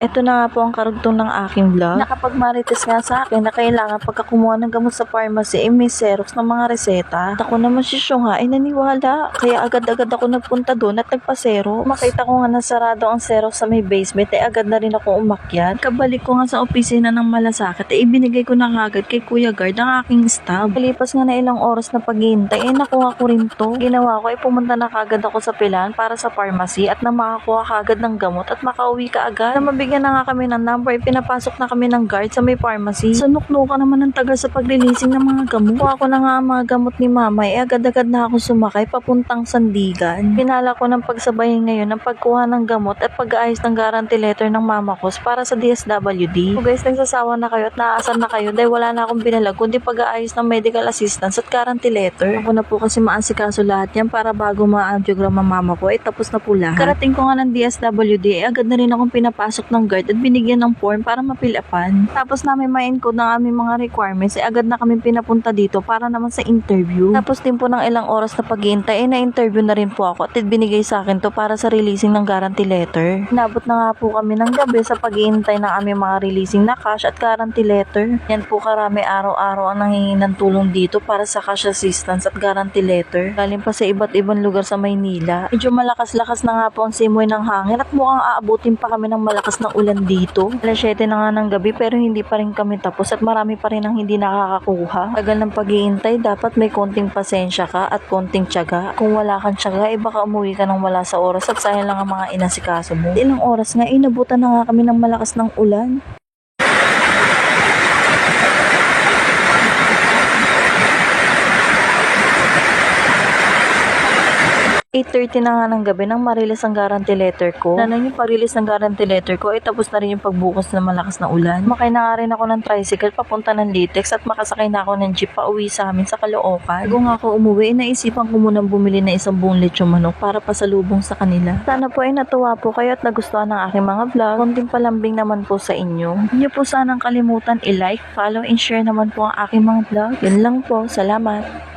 Ito na nga po ang karugtong ng aking vlog. Nakapagmarites nga sa akin na kailangan pagka kumuha ng gamot sa pharmacy, eh may Xerox ng mga reseta. At ako naman si Shunga ay naniwala. Kaya agad-agad ako nagpunta doon at nagpa-Xerox. Makita ko nga na sarado ang Xerox sa may basement, ay agad na rin ako umakyat. Kabalik ko nga sa opisina ng malasakit, ay ibinigay ko na kagad kay Kuya Guard ang aking stab. Palipas nga na ilang oras na paghihintay, ay nakuha ko rin to. Ginawa ko ay pumunta na kagad ako sa pilan para sa pharmacy at na makakuha kagad ng gamot at makauwi ka agad. Na mabigyan na nga kami ng number, pinapasok na kami ng guard sa may pharmacy. Sunuknuka naman ng tagal sa paglilinsing ng mga gamot. Kuha ko na nga ang mga gamot ni mama, ay agad-agad na ako sumakay papuntang Sandigan. Pinala ko ng pagsabayin ngayon ng pagkuha ng gamot at pag-aayos ng guarantee letter ng mama ko para sa DSWD. So guys, nagsasawa na kayo at naaasar na kayo dahil wala na akong binalag kundi pag-aayos ng medical assistance at guarantee letter. Ako na po kasi maasikaso lahat yan para bago ma-angiogram ang mama ko ay tapos na po lahat. Karating ko nga ng DSWD ay agad na rin akong pinapasok ng guard at binigyan ng form para mapilapan. Tapos namin ma-encode ng aming mga requirements ay agad na kami pinapunta dito para naman sa interview. Tapos din po ng ilang oras na paghihintay ay na-interview na rin po ako at binigay sa akin to para sa releasing ng guarantee letter. Nabot na nga po kami ng gabi sa paghihintay ng aming mga releasing na cash at guarantee letter. Yan po karami araw-araw ang nangingi ng tulong dito para sa cash assistance at guarantee letter. Galing pa sa iba't ibang lugar sa Maynila. Medyo malakas-lakas na nga po ang simoy ng hangin at mukhang aabutin pa kami ng malakas na ulan dito. Alas 7 na nga ng gabi pero hindi pa rin kami tapos at marami pa rin ang hindi nakakakuha. Tagal ng paghihintay, dapat may konting pasensya ka at konting tiyaga. Kung wala kang tiyaga, eh baka umuwi ka ng wala sa oras at sayang lang ang mga inasikaso mo. Ilang oras nga, inabutan na nga kami ng malakas ng ulan. 8.30 na nga ng gabi nang marilis ang guarantee letter ko. Na nang yung pag-release ng guarantee letter ko, ay tapos na rin yung pagbukas ng malakas na ulan. Makay na nga rin ako ng tricycle papunta ng Litex at makasakay na ako ng jeep pa uwi sa amin sa Caloocan. Bago nga ako umuwi, naisipan ko munang bumili na isang buong lechong manok para pasalubong sa kanila. Sana po ay natuwa po kayo at nagustuhan ng aking mga vlog. Konting palambing naman po sa inyo. Hindi po sanang kalimutan i-like, follow, and share naman po ang aking mga vlog. Yun lang po. Salamat.